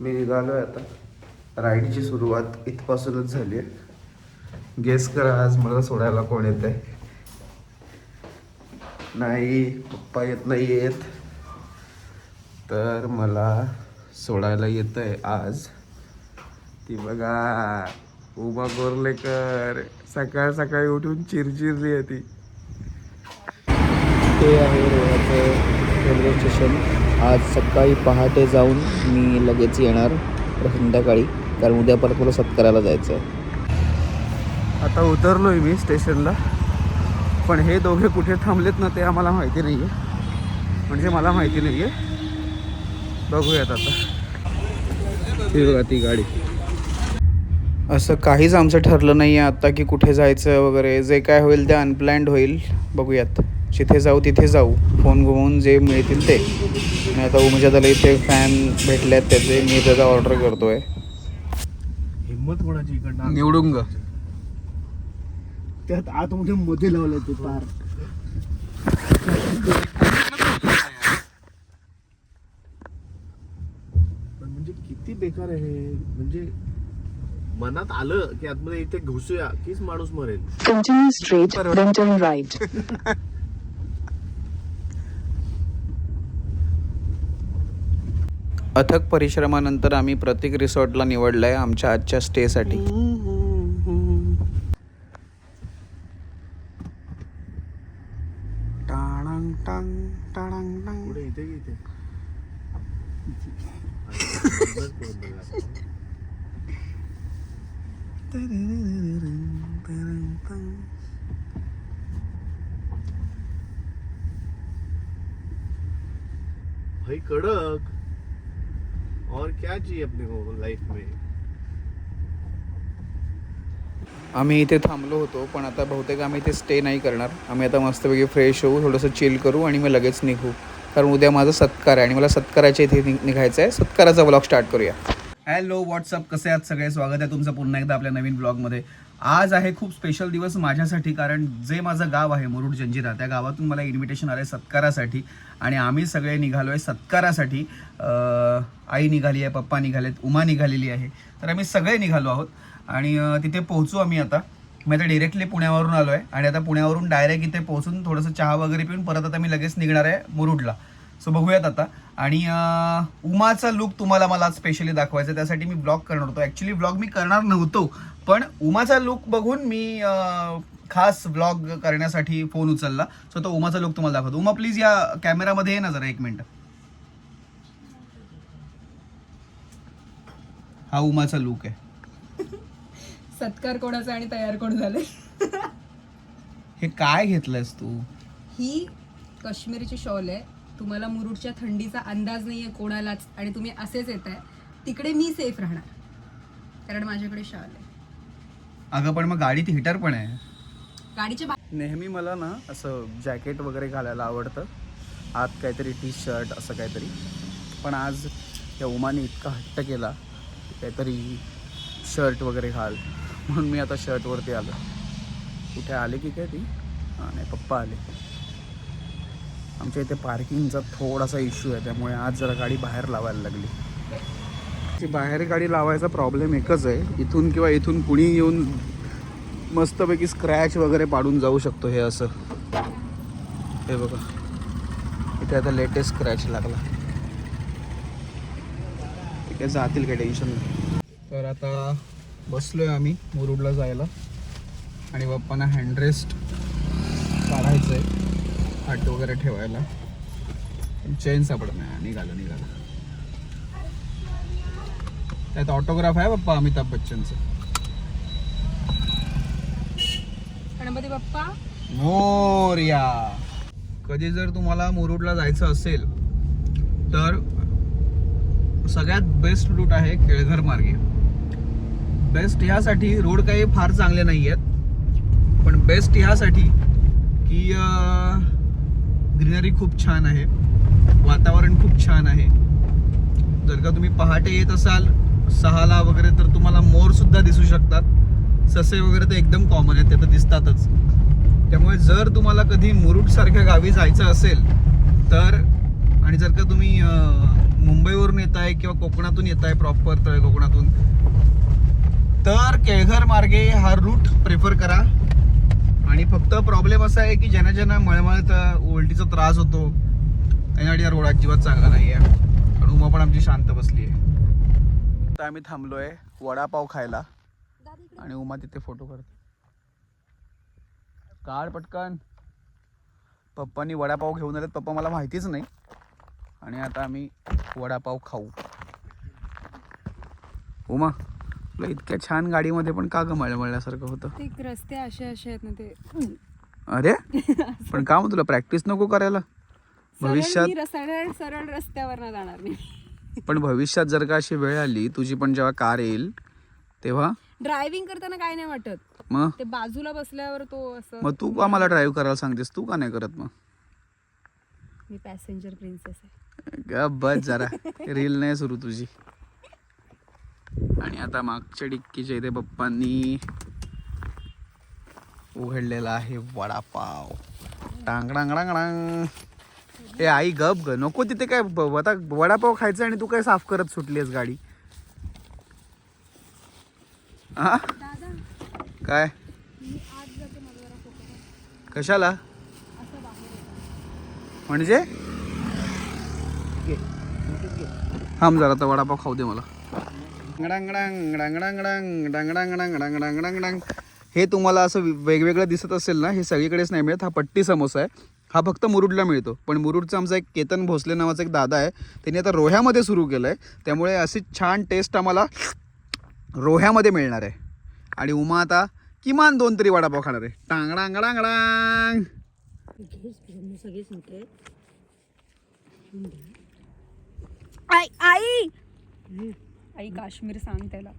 मी निघालो आहे आता. राईडची सुरुवात इथपासूनच झाली आहे गेस करा आज मला सोडायला कोण येत आहे नाही पप्पा येत नाही येत तर मला सोडायला येत आहे आज. ती बघा उमा गोरलेकर सकाळ सकाळी उठून चिरचिरली आहे ती. ते आहे रेल्वे स्टेशन आज सकाळी पहाटे जाऊन मी लगेच येणार संध्याकाळी कारण उद्या परत मला सत्काराला जायचं आहे. आता उतरलोय मी स्टेशनला पण हे दोघे कुठे थांबलेत ना ते आम्हाला माहिती नाही आहे म्हणजे मला माहिती नाही आहे बघूयात आता. ही बघा ती गाडी. असं काहीच आमचं ठरलं नाही आहे आत्ता की कुठे जायचं वगैरे. जे काय होईल ते अनप्लॅन्ड होईल. बघूयात. जिथे जाऊ तिथे जाऊ. फोन घुमवून जे मिळतील ते. मी आता उमेच्या त्याला इथे फॅन भेटले आहेत त्याचे. मी त्याचा ऑर्डर करतोय. हिंमत कोणाची इकडनं? निवडून ग. त्यात आतमध्ये मध्ये लावलंय ते तार पण म्हणजे किती बेकार आहे हे. म्हणजे मनात आलं की आतमध्ये इथे घुसूया कीच माणूस मरेल. Continue straight, then turn right. अथक परिश्रमानंतर आम्ही प्रतीक रिसॉर्टला निवडलं आहे आमच्या आजच्या स्टेसाठी. कड़क. और क्या चाहिए अपने को लाइफ में? आम्ही इथे थांबलो होतो पण आता बहुतेक आम्ही इथे स्टे नाही करणार. आम्ही आता मस्तपैकी फ्रेश होऊ थोडंसं चिल करू आणि मग लगेच निघू. कारण उद्या माझा सत्कार आहे आणि मला सत्काराच्या इथे नि- निघायचं आहे. सत्काराचा ब्लॉग स्टार्ट करूया. हॅलो व्हॉट्सअप कसे आहात सगळे? स्वागत आहे तुमचं पुन्हा एकदा आपल्या नवीन ब्लॉगमध्ये आज आहे खूप स्पेशल दिवस माझ्यासाठी कारण जे माझं गाव आहे मुरुड जंजिरा त्या गावातून मला इन्व्हिटेशन आलं आहे सत्कारासाठी. आणि आम्ही सगळे निघालो आहे सत्कारासाठी आई निघाली आहे पप्पा निघालेत उमा निघालेली आहे. तर आम्ही सगळे निघालो आहोत. आणि तिथे पोहोचू आम्ही आता. मी आता डिरेक्टली पुण्यावरून आलो आहे आणि आता पुण्यावरून डायरेक्ट इथे पोहोचून थोडंसं चहा वगैरे पिऊन परत आता मी लगेच निघणार आहे मुरुडला. सो बघूयात आता. आणि उमाचा लुक तुम्हाला मला स्पेशली दाखवायचा आहे. त्यासाठी मी ब्लॉग करणार होतो. ॲक्च्युली ब्लॉग मी करणार नव्हतो. पण उमाचा लुक बघून मी खास ब्लॉग करण्यासाठी फोन उचलला. सो तो उमाचा लुक तुम्हाला दाखवतो. उमा प्लीज या कॅमेरामध्ये ये ना जरा एक मिनटं. हा उमाचा लुक आहे. सत्कार कोणाचा आणि तयार कोण झाले हे काय घेतलंयस तू? ही काश्मीरची शॉल आहे. तुम्हाला मुरुडच्या थंडीचा अंदाज नाहीये कोणालाच. आणि तुम्ही असेच येत आहे तिकडे मी सेफ राहणार. कारण माझ्याकडे शॉल आहे. अगं पण मग गाडीत हिटर पण आहे. गाडीच्या बा- नेहमी मला ना असं जॅकेट वगैरे घालायला आवडतं. आत काहीतरी टी शर्ट असं काहीतरी. पण आज या उमाने इतका हट्ट केला की काहीतरी शर्ट वगैरे घाल. म्हणून मी आता शर्टवरती आलो. कुठे आले की काय ती? हां नाही पप्पा आले. आमच्या इथे पार्किंगचा थोडासा इश्यू आहे त्यामुळे आज जरा गाडी बाहेर लावायला लागली. ती बाहेर गाडी लावायचा प्रॉब्लेम एकच आहे. इथून किंवा इथून कुणी येऊन मस्तपैकी स्क्रॅच वगैरे पाडून जाऊ शकतो हे असं. हे बघा. इथे आता लेटेस्ट स्क्रॅच लागला. ठीक आहे जातील काही टेन्शन नाही. तर आता बसलोय आम्ही मुरुडला जायला. आणि बाप्पांना हँडरेस्ट काढायचं आहे हाट वगैरे ठेवायला. चेन सापडत नाही. निघालं निघालं. त्यात ऑटोग्राफ आहे बाप्पा अमिताभ बच्चनचं. गणपती बाप्पा? मोर्या कधी जर तुम्हाला मुरुडला जायचं असेल तर सगळ्यात बेस्ट रूट आहे केळघर मार्गे. बेस्ट ह्यासाठी रोड काही फार चांगले नाही आहेत पण बेस्ट ह्यासाठी की ग्रीनरी खूप छान आहे वातावरण खूप छान आहे. जर का तुम्ही पहाटे येत असाल सहाला वगैरे तर तुम्हाला मोर सुद्धा दिसू शकतात. ससे वगैरे तर एकदम कॉमन आहेत ते तर दिसतातच. त्यामुळे जर तुम्हाला कधी मुरुड सारख्या गावी जायचं असेल तर आणि जर का तुम्ही मुंबईवरून येत आहे किंवा कोकणातून येत आहे प्रॉपर तळ कोकणातून तर केळघर मार्गे हा रूट प्रेफर करा. आणि फक्त प्रॉब्लेम असा आहे की ज्यांना ज्यांना मळमळत उलटीचा त्रास होतो त्याच्यासाठी या रोड अजिबात चांगला नाही आहे आणि उमा पण आमची शांत बसली आहे तर आम्ही थांबलोय वडापाव खायला. आणि उमा तिथे फोटो काढते. काढ पटकन. पप्पांनी वडापाव घेऊन आलेत. पप्पा मला माहितीच नाही. आणि आता आम्ही वडापाव खाऊ. उमा तुला इतक्या छान गाडीमध्ये पण का ग मळमळल्यासारखं होतं? ते रस्ते असे असे आहेत ना ते. अरे? पण का मग तुला प्रॅक्टिस नको करायला. भविष्यात सरळ सरळ रस्त्यावर ना जाणार मी. पण भविष्यात जर का अशी वेळ आली तुझी पण जेव्हा कार येईल तेव्हा? ड्रायव्हिंग करताना काय नाही वाटत. मग? ते बाजूला बसल्यावर तो असं मग तू का मला ड्राईव्ह करायला सांगतेस? तू का नाही करत मग? मी पॅसेंजर प्रिन्सेस आहे. ग बस जरा. रील नाही सुरू तुझी. आणि आता मागच्या डिक्कीच्या इथे पप्पांनी उघडलेला आहे वडापाव. टांग डांग डांग डांग ए आई गप ग. नको तिथे काय ब- आता वडापाव खायचा आणि तू काय साफ करत सुटलीस गाडी. हा काय? कशाला? म्हणजे? थांब जरा आता वडापाव खाऊ दे मला. डांगडांग डांग डांग डांग हे तुम्हाला असं वेगवेगळं दिसत असेल ना हे सगळीकडेच नाही मिळत. हा पट्टी समोसा आहे. हा फक्त मुरुडला मिळतो. पण मुरुडचा आमचा एक केतन भोसले नावाचा एक दादा आहे त्यांनी आता रोह्यामध्ये सुरू केलं आहे त्यामुळे अशी छान टेस्ट आम्हाला रोह्यामध्ये मिळणार आहे. आणि उमा आता किमान दोन तरी वडापाव खाणार आहे. टांगडांगडांगडांग आई आई. आई काश्मीर सांग त्याला.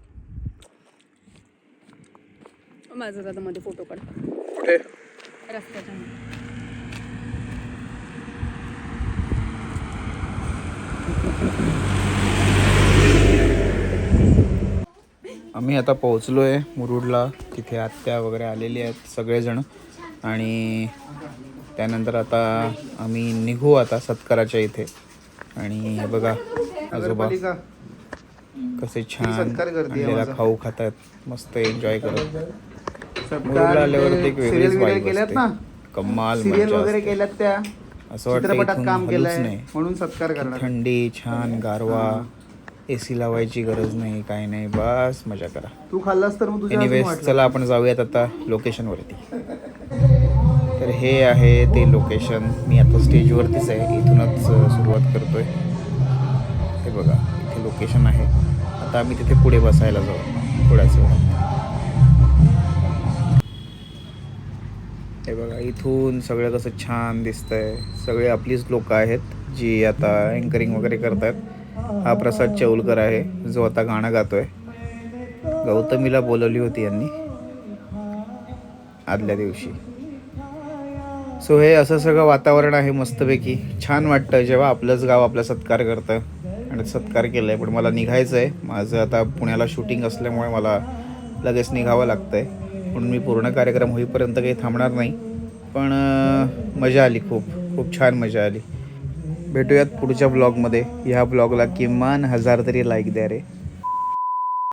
माझं दादा मध्ये फोटो काढ. कुठे? रस्त्याच्या आम्ही आता पोहोचलो आहे मुरुडला. तिथे आत्या वगैरे आलेली आहेत सगळेजण. आणि त्यानंतर आता आम्ही निघू आता सत्काराच्या इथे. आणि हे बघा आजोबा कसे छान खाऊ खातात मस्त एन्जॉय करत. मुरुडला आल्यावरती एक वेगळीच. कमाल वगैरे. केल्यात त्या. असं वाटतं काम केलंय नाही. म्हणून सत्कार करणार. थंडी छान गारवा. एसी लावायची गरज नाही काय नाही बस मजा करा. तू खाल्लास तर मग एनिवेज चला आपण जाऊयात आता लोकेशनवरती तर हे आहे ते लोकेशन मी आता स्टेजवरतीच आहे इथूनच सुरुवात करतोय. हे बघा इथे लोकेशन आहे. आता आम्ही तिथे पुढे बसायला जाऊ थोड्याच वेळात. हे बघा इथून सगळं कसं छान दिसतंय. सगळे आपलीच लोक आहेत जी आता अँकरिंग वगैरे करतात. हा प्रसाद चौलकर आहे जो आता गाणं गातोय. गौतमीला बोलवली होती यांनी आदल्या दिवशी. सो हे असं सगळं वातावरण आहे मस्तपैकी. छान वाटतं जेव्हा आपलंच गाव आपला सत्कार करतं आणि सत्कार केलं आहे पण मला निघायचं आहे माझं आता पुण्याला शूटिंग असल्यामुळे मला लगेच निघावं लागतं आहे म्हणून मी पूर्ण कार्यक्रम होईपर्यंत काही थांबणार नाही. पण मजा आली खूप. खूप छान मजा आली. भेटूयात पुढच्या ब्लॉगमध्ये ह्या ब्लॉगला किमान हजार तरी लाईक द्या रे.